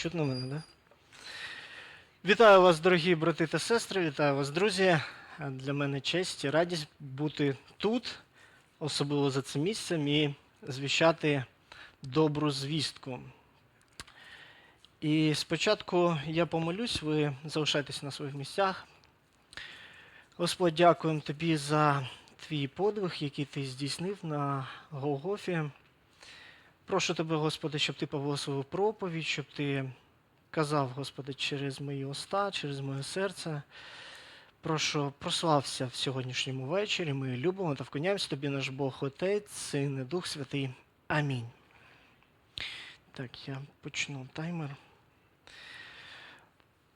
Чутно мене, да? Вітаю вас, дорогі брати та сестри, вітаю вас, друзі. Для мене честь і радість бути тут, особливо за цим місцем, і звіщати добру звістку. І спочатку я помолюсь, ви залишайтесь на своїх місцях. Господь, дякуємо тобі за твій подвиг, який ти здійснив на Голгофі. Прошу тебе, Господи, щоб ти поблагословив проповідь, щоб ти казав, Господи, через мої уста, через моє серце. Прошу, прослався в сьогоднішньому вечорі. Ми любимо та вклоняємося тобі, наш Бог Отець, Син і Дух Святий. Амінь. Так, я почну таймер.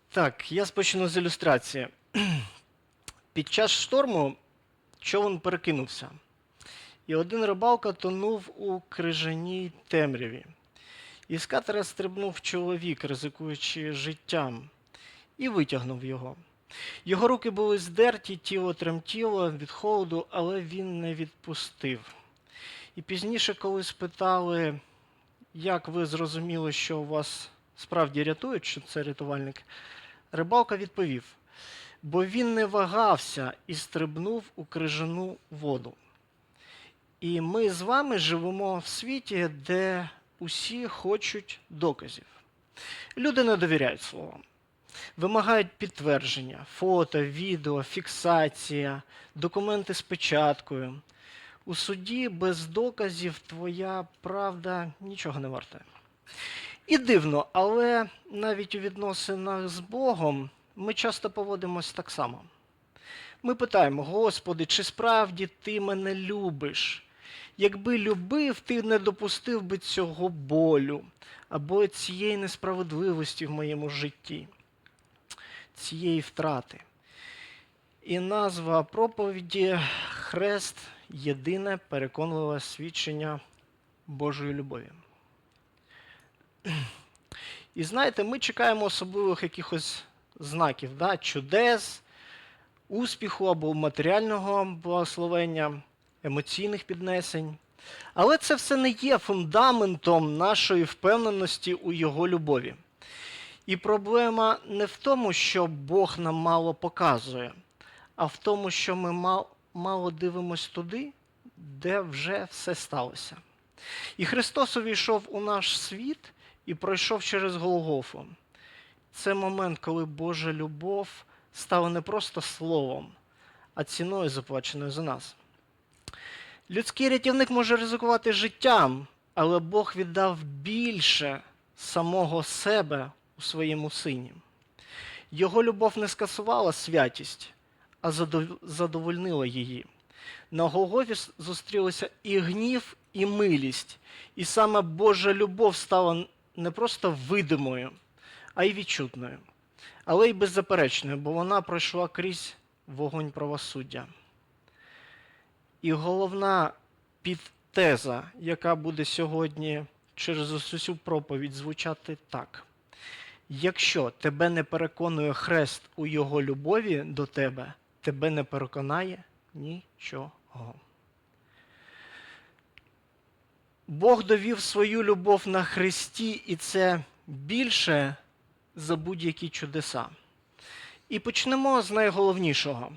Так, я спочну з ілюстрації. Під час шторму човен перекинувся. І один рибалка тонув у крижаній темряві. Із катера стрибнув чоловік, ризикуючи життям, і витягнув його. Його руки були здерті, тіло тремтіло від холоду, але він не відпустив. І пізніше, коли спитали, як ви зрозуміли, що вас справді рятують, що це рятувальник, рибалка відповів: бо він не вагався і стрибнув у крижану воду. І ми з вами живемо в світі, де усі хочуть доказів. Люди не довіряють словам, вимагають підтвердження, фото, відео, фіксація, документи з печаткою. У суді без доказів твоя правда нічого не варта. І дивно, але навіть у відносинах з Богом ми часто поводимось так само. Ми питаємо, Господи, чи справді ти мене любиш? Якби любив, ти не допустив би цього болю або цієї несправедливості в моєму житті, цієї втрати. І назва проповіді Хрест єдине переконливе свідчення Божої любові. І знаєте, ми чекаємо особливих якихось знаків, да? чудес, успіху або матеріального благословення емоційних піднесень. Але це все не є фундаментом нашої впевненості у його любові. І проблема не в тому, що Бог нам мало показує, а в тому, що ми мало дивимось туди, де вже все сталося. І Христос увійшов у наш світ і пройшов через Голгофу. Це момент, коли Божа любов стала не просто словом, а ціною заплаченою за нас. Людський рятівник може ризикувати життям, але Бог віддав більше самого себе у своєму сині. Його любов не скасувала святість, а задовольнила її. На Голгофі зустрілися і гнів, і милість, і саме Божа любов стала не просто видимою, а й відчутною, але й беззаперечною, бо вона пройшла крізь вогонь правосуддя. І головна підтеза, яка буде сьогодні через усю проповідь звучати так. Якщо тебе не переконує хрест у його любові до тебе, тебе не переконає нічого. Бог довів свою любов на Христі, і це більше за будь-які чудеса. І почнемо з найголовнішого.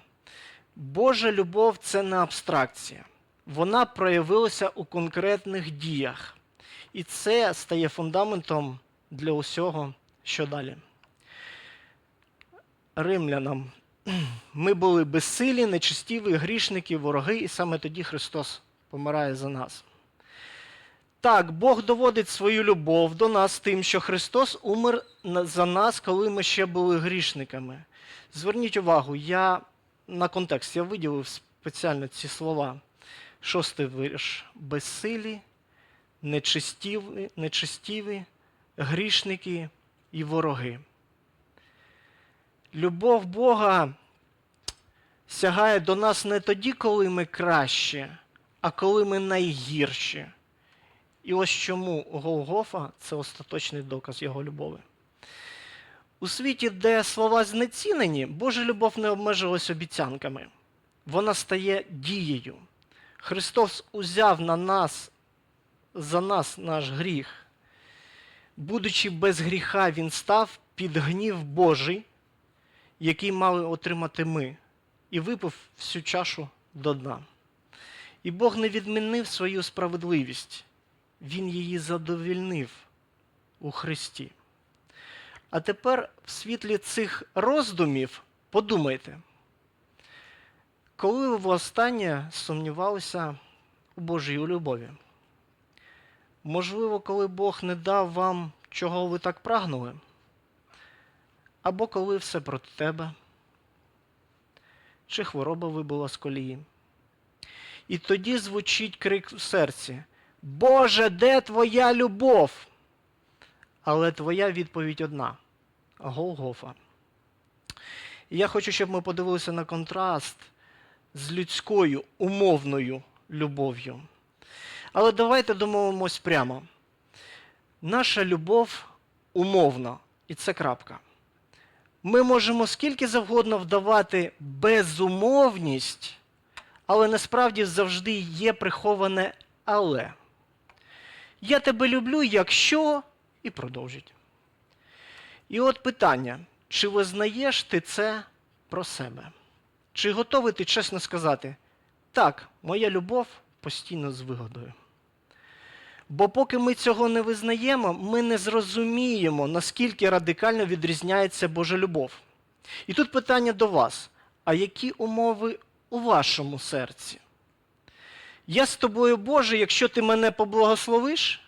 Божа любов це не абстракція. Вона проявилася у конкретних діях. І це стає фундаментом для усього, що далі. Римлянам. Ми були безсилі, нечистіві, грішники, вороги, і саме тоді Христос помирає за нас. Так, Бог доводить свою любов до нас тим, що Христос умер за нас, коли ми ще були грішниками. Зверніть увагу, я на контекст я виділив спеціально ці слова. Шостий вірш. Безсилі, нечистіві, нечистіві, грішники і вороги. Любов Бога сягає до нас не тоді, коли ми кращі, а коли ми найгірші. І ось чому Голгофа це остаточний доказ його любові. У світі, де слова знецінені, Божа любов не обмежилась обіцянками. Вона стає дією. Христос узяв на нас за нас наш гріх. будучи без гріха, він став під гнів Божий, який мали отримати ми, і випив всю чашу до дна. І Бог не відмінив свою справедливість, Він її задовільнив у Христі. А тепер в світлі цих роздумів подумайте, коли ви востаннє сумнівалися у Божій любові? Можливо, коли Бог не дав вам, чого ви так прагнули? Або коли все проти тебе? Чи хвороба вибула з колії? І тоді звучить крик в серці: Боже, де твоя любов? Але твоя відповідь одна Голгофа. І я хочу, щоб ми подивилися на контраст з людською умовною любов'ю. Але давайте домовимось прямо. Наша любов умовна, і це крапка. Ми можемо скільки завгодно вдавати безумовність, але насправді завжди є приховане але. Я тебе люблю, якщо і продовжить. І от питання: чи визнаєш ти це про себе? Чи готовий ти чесно сказати, так, моя любов постійно з вигодою? Бо поки ми цього не визнаємо, ми не зрозуміємо, наскільки радикально відрізняється Божа любов. І тут питання до вас: а які умови у вашому серці? Я з тобою, Боже, якщо ти мене поблагословиш,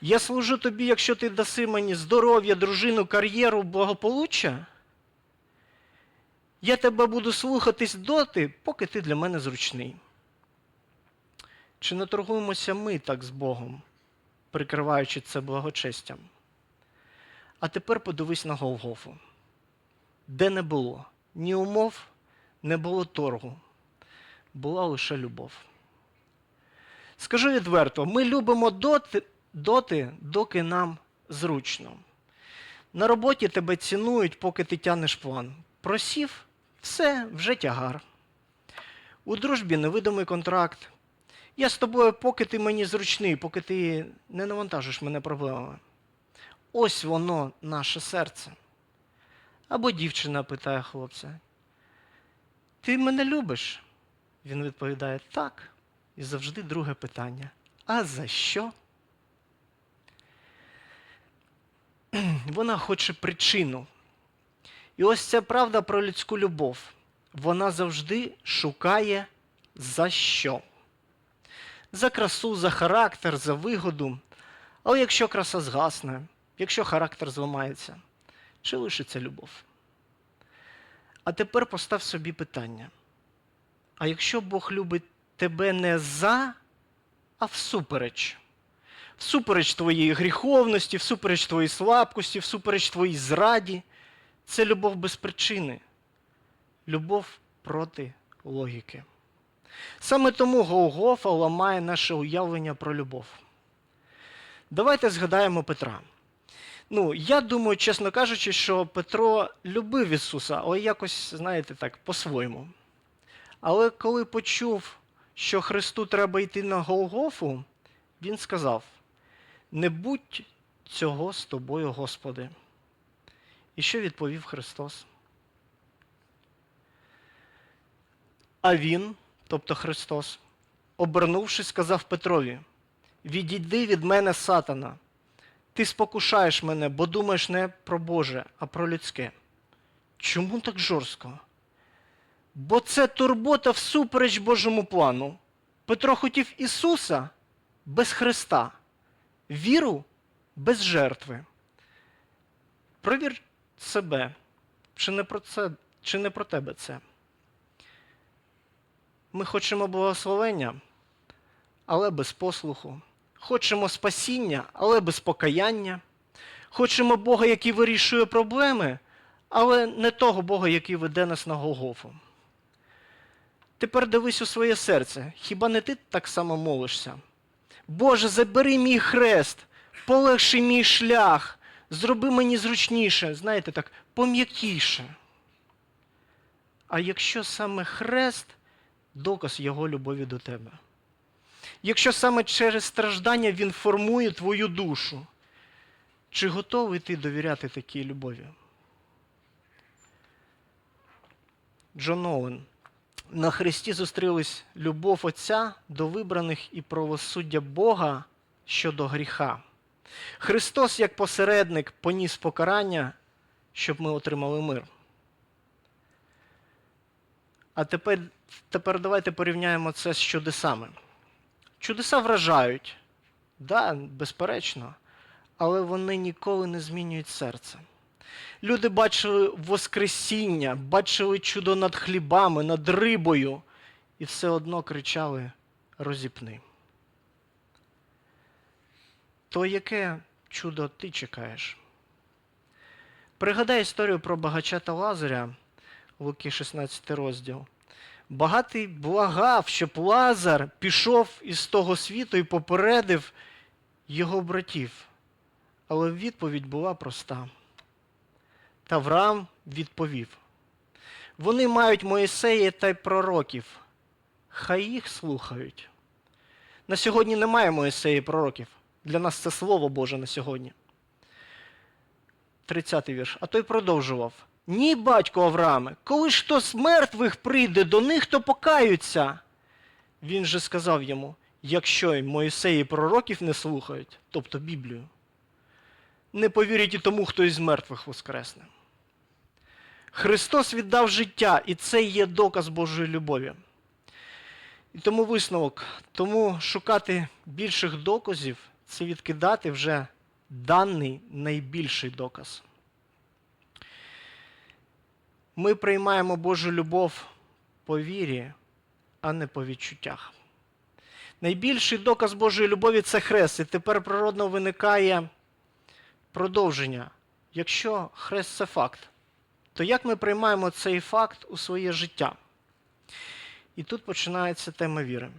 я служу тобі, якщо ти даси мені здоров'я, дружину, кар'єру, благополуччя. Я тебе буду слухатись доти, поки ти для мене зручний. Чи не торгуємося ми так з Богом, прикриваючи це благочестям? А тепер подивись на Голгофу, де не було ні умов, не було торгу, була лише любов. Скажу відверто, ми любимо доти, доти, доки нам зручно. На роботі тебе цінують, поки ти тянеш план. Просів, все, вже тягар. У дружбі невидимий контракт. Я з тобою, поки ти мені зручний, поки ти не навантажиш мене проблемами. Ось воно наше серце. Або дівчина питає хлопця: Ти мене любиш? Він відповідає так. І завжди друге питання. А за що? Вона хоче причину. І ось ця правда про людську любов. Вона завжди шукає за що. За красу, за характер, за вигоду. Але якщо краса згасне, якщо характер зламається, чи лишиться любов? А тепер постав собі питання. А якщо Бог любить тебе не за, а всупереч? Всупереч твоєї гріховності, всупереч твоїй слабкості, всупереч твоїй зраді. Це любов без причини. Любов проти логіки. Саме тому Голгофа ламає наше уявлення про любов. Давайте згадаємо Петра. Ну, я думаю, чесно кажучи, що Петро любив Ісуса, але якось, знаєте так, по-своєму. Але коли почув, що Христу треба йти на Голгофу, він сказав: Не будь цього з тобою, Господи. І що відповів Христос? А Він, тобто Христос, обернувшись, сказав Петрові: Відійди від мене, сатана, ти спокушаєш мене, бо думаєш не про Боже, а про людське. Чому так жорстко? Бо це турбота всупереч Божому плану. Петро хотів Ісуса без Христа, віру без жертви. Провір себе, чи не про це, чи не про тебе це. Ми хочемо благословення, але без послуху. Хочемо спасіння, але без покаяння. Хочемо Бога, який вирішує проблеми, але не того Бога, який веде нас на Голгофу. Тепер дивись у своє серце. Хіба не ти так само молишся? Боже, забери мій хрест, полегши мій шлях, зроби мені зручніше, знаєте так, пом'якіше. А якщо саме хрест доказ Його любові до тебе. Якщо саме через страждання Він формує твою душу, Чи готовий ти довіряти такій любові? Джон Оуен. На Христі зустрілись любов Отця до вибраних і правосуддя Бога щодо гріха. Христос, як посередник, поніс покарання, щоб ми отримали мир. А тепер, тепер давайте порівняємо це з чудесами. Чудеса вражають, да, безперечно, але вони ніколи не змінюють серце. Люди бачили Воскресіння, бачили чудо над хлібами, над рибою, і все одно кричали розіпни. То яке чудо ти чекаєш? Пригадай історію про багача та Лазаря, Луки 16 розділ. Багатий благав, щоб Лазар пішов із того світу і попередив його братів. Але відповідь була проста. Таврам відповів: Вони мають Моїсея та й пророків. Хай їх слухають. На сьогодні немає Моїсея і пророків. Для нас це Слово Боже на сьогодні. 30-й вірш. А той продовжував: Ні, батько Аврааме, коли ж хто з мертвих прийде до них, то покаються. Він же сказав йому: якщо Моїсеї пророків не слухають, тобто Біблію, не повірять і тому, хто із мертвих воскресне. Христос віддав життя, і це є доказ Божої любові. І тому висновок, тому шукати більших доказів це відкидати вже даний найбільший доказ. Ми приймаємо Божу любов по вірі, а не по відчуттях. Найбільший доказ Божої любові це хрест. І тепер природно виникає продовження. Якщо хрест це факт, то як ми приймаємо цей факт у своє життя? І тут починається тема віри.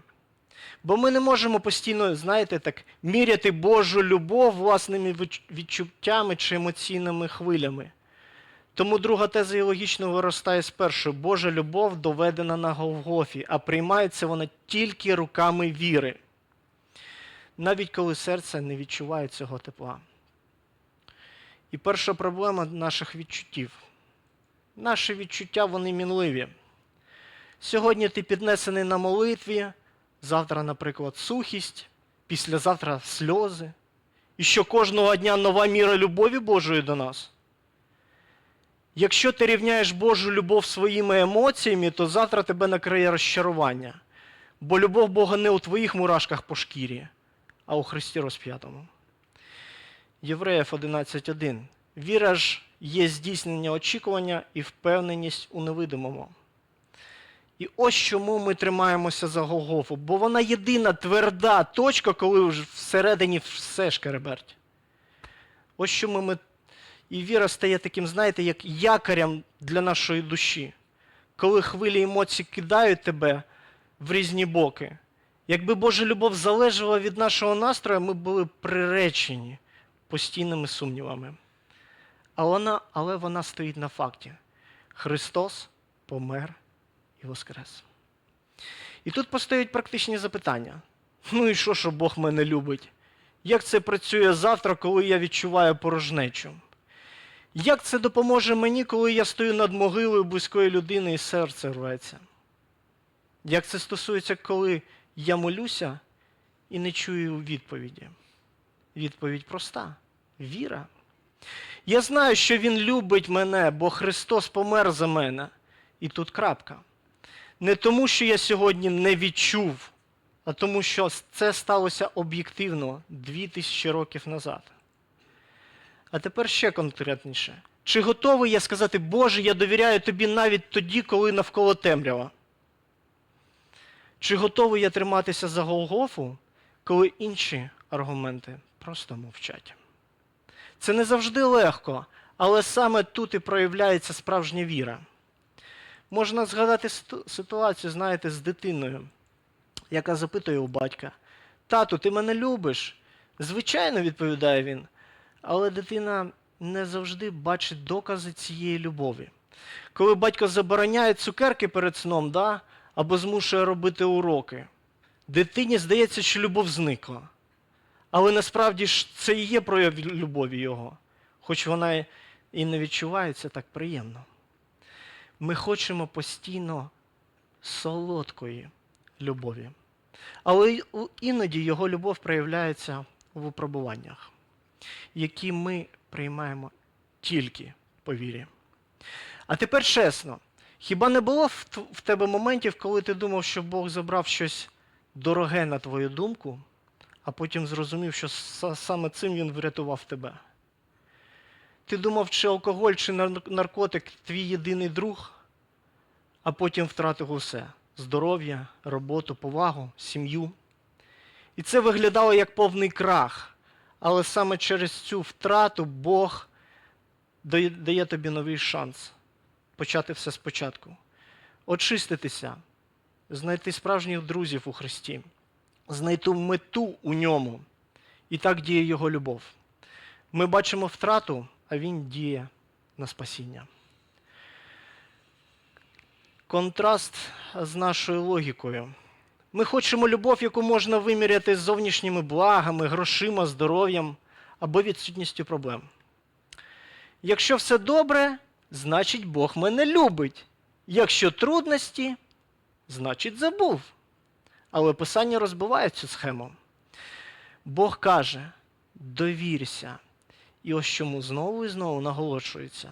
Бо ми не можемо постійно, знаєте, так, міряти Божу любов власними відчуттями чи емоційними хвилями. Тому друга теза і логічно виростає з першої. Божа любов доведена на Голгофі, а приймається вона тільки руками віри, навіть коли серце не відчуває цього тепла. І перша проблема наших відчуттів. Наші відчуття вони мінливі. Сьогодні ти піднесений на молитві, завтра, наприклад, сухість, післязавтра сльози. І що кожного дня нова міра любові Божої до нас. Якщо ти рівняєш Божу любов своїми емоціями, то завтра тебе накриє розчарування. Бо любов Бога не у твоїх мурашках по шкірі, а у Христі розп'ятому. Євреїв 11.1. Віра ж є здійснення очікування і впевненість у невидимому. І ось чому ми тримаємося за Голгофу, бо вона єдина тверда точка, коли всередині все шкереберть. Ось чому ми. І віра стає таким, знаєте, як якорем для нашої душі. Коли хвилі емоцій кидають тебе в різні боки. Якби Божа любов залежала від нашого настрою, ми були приречені постійними сумнівами. Але вона, але вона стоїть на факті. Христос помер і воскрес. І тут постають практичні запитання. Ну і що, що Бог мене любить? Як це працює завтра, коли я відчуваю порожнечу? Як це допоможе мені, коли я стою над могилою близької людини і серце рветься? Як це стосується, коли я молюся і не чую відповіді? Відповідь проста віра. Я знаю, що Він любить мене, бо Христос помер за мене. І тут крапка. Не тому, що я сьогодні не відчув, а тому, що це сталося об'єктивно дві тисячі років назад. А тепер ще конкретніше. Чи готовий я сказати, Боже, я довіряю тобі навіть тоді, коли навколо темрява? Чи готовий я триматися за Голгофу, коли інші аргументи просто мовчать? Це не завжди легко, але саме тут і проявляється справжня віра. Можна згадати ситуацію, знаєте, з дитиною, яка запитує у батька: Тату, ти мене любиш? Звичайно, відповідає він. Але дитина не завжди бачить докази цієї любові. Коли батько забороняє цукерки перед сном, да, або змушує робити уроки, дитині здається, що любов зникла. Але насправді ж це і є прояв любові Його, хоч вона і не відчувається так приємно. Ми хочемо постійно солодкої любові. Але іноді його любов проявляється у випробуваннях, які ми приймаємо тільки по вірі. А тепер чесно, хіба не було в тебе моментів, коли ти думав, що Бог забрав щось дороге на твою думку, а потім зрозумів, що саме цим він врятував тебе? Ти думав, чи алкоголь, чи наркотик твій єдиний друг, а потім втратив усе здоров'я, роботу, повагу, сім'ю. І це виглядало як повний крах. Але саме через цю втрату Бог дає, тобі новий шанс почати все спочатку, очиститися, знайти справжніх друзів у Христі, знайти мету у ньому. І так діє Його любов. Ми бачимо втрату, а Він діє на спасіння. Контраст з нашою логікою. Ми хочемо любов, яку можна виміряти з зовнішніми благами, грошима, здоров'ям або відсутністю проблем. Якщо все добре, значить Бог мене любить. Якщо трудності, значить забув. Але Писання розбиває цю схему. Бог каже: довірся. І ось чому знову і знову наголошується: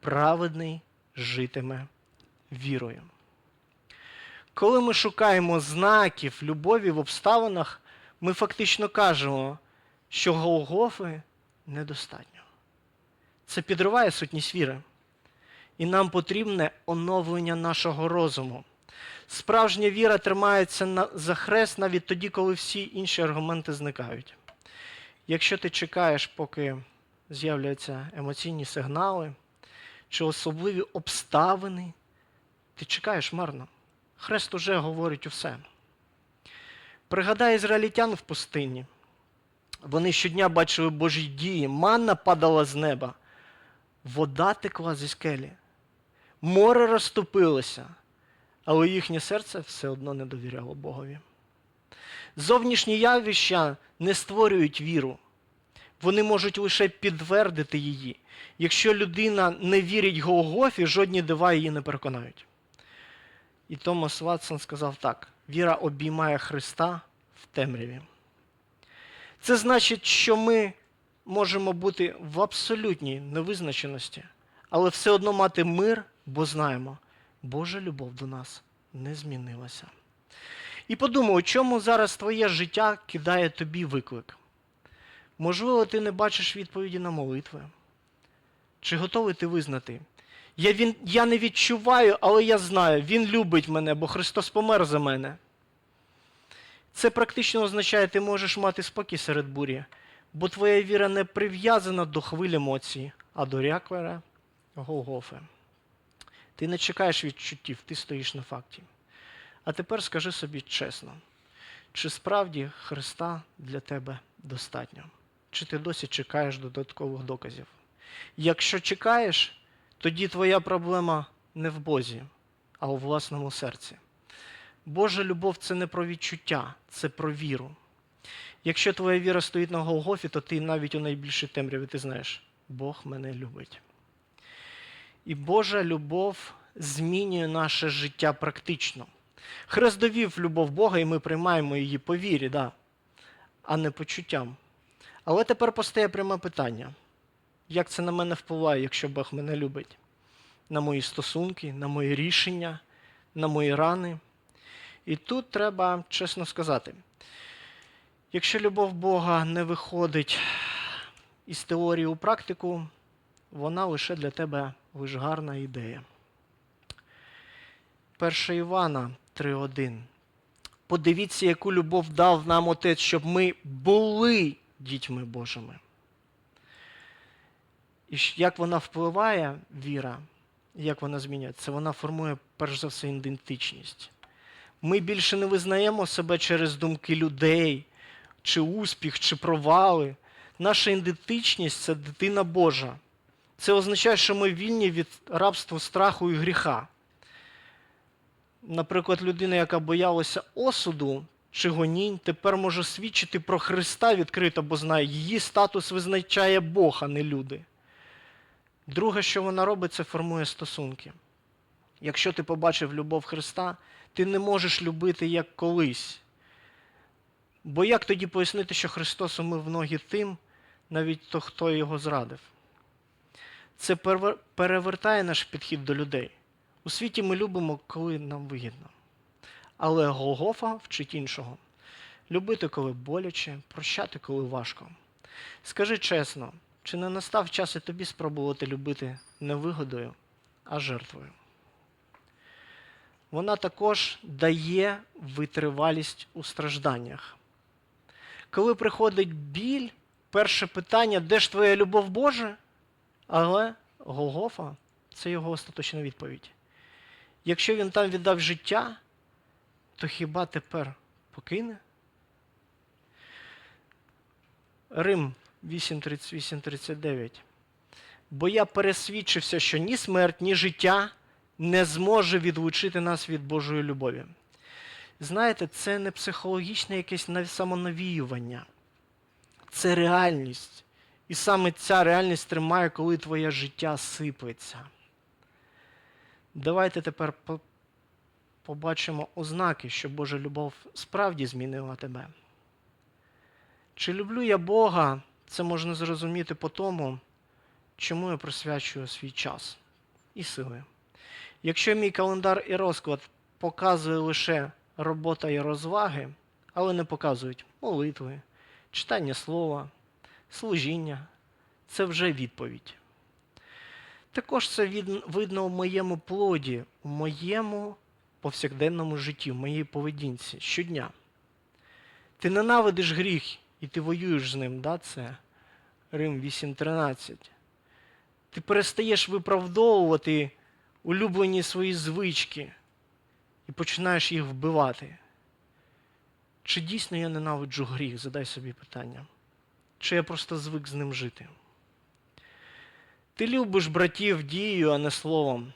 праведний житиме вірою. Коли ми шукаємо знаків любові в обставинах, ми фактично кажемо, що Голгофи недостатньо. Це підриває сутність віри. І нам потрібне оновлення нашого розуму. Справжня віра тримається на, за хрест навіть тоді, коли всі інші аргументи зникають. Якщо ти чекаєш, поки з'являються емоційні сигнали чи особливі обставини, ти чекаєш марно. Хрест уже говорить усе. Пригадай ізраїльтян в пустині. Вони щодня бачили Божі дії, манна падала з неба, вода текла зі скелі, море розступилося, але їхнє серце все одно не довіряло Богові. Зовнішні явища не створюють віру. Вони можуть лише підтвердити її. Якщо людина не вірить Голгофі, жодні дива її не переконають. І Томас Ватсон сказав так: віра обіймає Христа в темряві. Це значить, що ми можемо бути в абсолютній невизначеності, але все одно мати мир, бо знаємо, Божа любов до нас не змінилася. І подумай, у чому зараз твоє життя кидає тобі виклик? Можливо, ти не бачиш відповіді на молитви. Чи готовий ти визнати? Я, він, я не відчуваю, але я знаю, Він любить мене, бо Христос помер за мене. Це практично означає, ти можеш мати спокій серед бурі, бо твоя віра не прив'язана до хвиль емоцій, а до ряквера Голгофи. Ти не чекаєш відчуттів, ти стоїш на факті. А тепер скажи собі чесно, чи справді Христа для тебе достатньо? Чи ти досі чекаєш додаткових доказів? Якщо чекаєш, тоді твоя проблема не в Бозі, а у власному серці. Божа любов це не про відчуття, це про віру. Якщо твоя віра стоїть на Голгофі, то ти навіть у найбільшій темряві ти знаєш, Бог мене любить. І Божа любов змінює наше життя практично. Хрест довів любов Бога, і ми приймаємо її по вірі, да, а не почуттям. Але тепер постає пряме питання: як це на мене впливає, якщо Бог мене любить? На мої стосунки, на мої рішення, на мої рани. І тут треба чесно сказати: якщо любов Бога не виходить із теорії у практику, вона лише для тебе лише гарна ідея. 1 Івана 3.1. Подивіться, яку любов дав нам Отець, щоб ми були дітьми Божими. І як вона впливає, віра, як вона змінюється, вона формує перш за все ідентичність. Ми більше не визнаємо себе через думки людей, чи успіх, чи провали. Наша ідентичність це дитина Божа. Це означає, що ми вільні від рабства, страху і гріха. Наприклад, людина, яка боялася осуду, чи гонінь, тепер може свідчити про Христа відкрито, бо знає, її статус визначає Бог, а не люди. Друге, що вона робить, це формує стосунки. Якщо ти побачив любов Христа, ти не можеш любити як колись. Бо як тоді пояснити, що Христос умив ноги тим, навіть то, хто його зрадив? Це перевертає наш підхід до людей. У світі ми любимо, коли нам вигідно. Але Голгофа вчить іншого. Любити, коли боляче, прощати, коли важко. Скажи чесно, чи не настав час і тобі спробувати любити не вигодою, а жертвою? Вона також дає витривалість у стражданнях. Коли приходить біль, перше питання, де ж твоя любов Боже? Але Голгофа це його остаточна відповідь. Якщо він там віддав життя, то хіба тепер покине? Рим 8.38.39. Бо я пересвідчився, що ні смерть, ні життя не зможе відлучити нас від Божої любові. Знаєте, це не психологічне якесь самонавіювання, це реальність. І саме ця реальність тримає, коли твоє життя сипеться. Давайте тепер побачимо ознаки, що Божа любов справді змінила тебе. Чи люблю я Бога, це можна зрозуміти по тому, чому я присвячую свій час і сили. Якщо мій календар і розклад показує лише робота і розваги, але не показують молитви, читання слова, служіння, це вже відповідь. Також це видно у моєму плоді, у моєму повсякденному житті, в моїй поведінці щодня. Ти ненавидиш гріх і ти воюєш з ним, да? це Рим 8.13. Ти перестаєш виправдовувати улюблені свої звички і починаєш їх вбивати. Чи дійсно я ненавиджу гріх? Задай собі питання. Чи я просто звик з ним жити? Ти любиш братів дією, а не словом.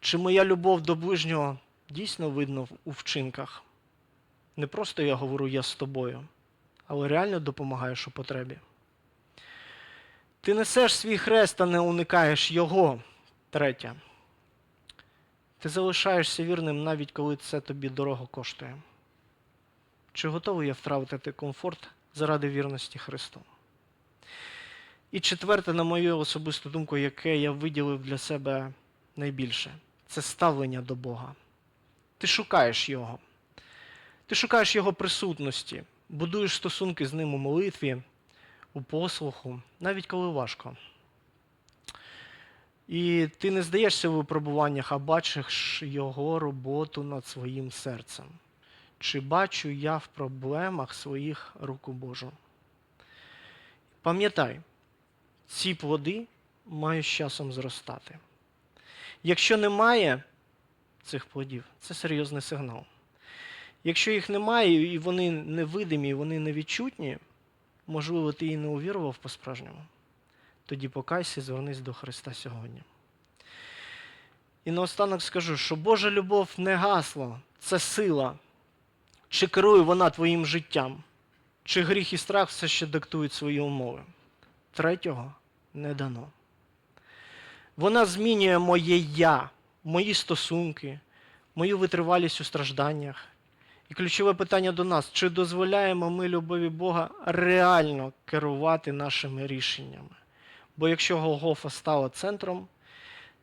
Чи моя любов до ближнього дійсно видно у вчинках? Не просто я говорю я з тобою, але реально допомагаєш у потребі. Ти несеш свій хрест, а не уникаєш його. Третє. Ти залишаєшся вірним, навіть коли це тобі дорого коштує. Чи готовий я втратити комфорт заради вірності Христу? І четверте, на мою особисту думку, яке я виділив для себе найбільше, це ставлення до Бога. Ти шукаєш Його. Ти шукаєш Його присутності, будуєш стосунки з ним у молитві, у послуху, навіть коли важко. І ти не здаєшся в випробуваннях, а бачиш його роботу над своїм серцем. Чи бачу я в проблемах своїх руку Божу? Пам'ятай, ці плоди мають з часом зростати. Якщо немає цих плодів, це серйозний сигнал. Якщо їх немає і вони невидимі, і вони невідчутні, можливо, ти і не увірував по-справжньому, тоді покайся і звернись до Христа сьогодні. І наостанок скажу, що Божа любов не гасло, це сила. Чи керує вона твоїм життям, чи гріх і страх все ще диктують свої умови. Третього не дано. Вона змінює моє я, мої стосунки, мою витривалість у стражданнях. І ключове питання до нас: чи дозволяємо ми любові Бога реально керувати нашими рішеннями? Бо якщо Голгофа стала центром,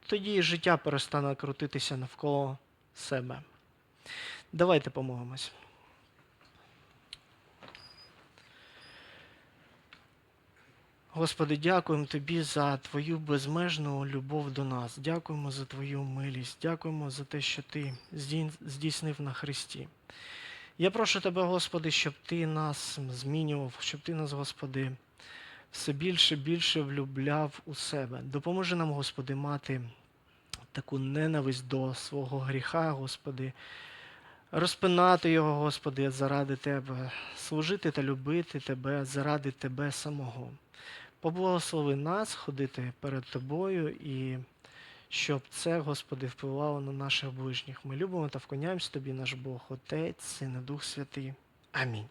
тоді і життя перестане крутитися навколо себе. Давайте помолимось. Господи, дякуємо Тобі за Твою безмежну любов до нас. Дякуємо за Твою милість. Дякуємо за те, що Ти здійснив на Христі. Я прошу Тебе, Господи, щоб Ти нас змінював, щоб Ти нас, Господи, все більше і більше влюбляв у себе. Допоможи нам, Господи, мати таку ненависть до свого гріха, Господи, розпинати його, Господи, заради Тебе, служити та любити Тебе заради Тебе самого. Поблагослови нас ходити перед Тобою і щоб це, Господи, впливало на наших ближніх. Ми любимо та вклоняємось Тобі, наш Бог, Отець, Син і Дух Святий. Амінь.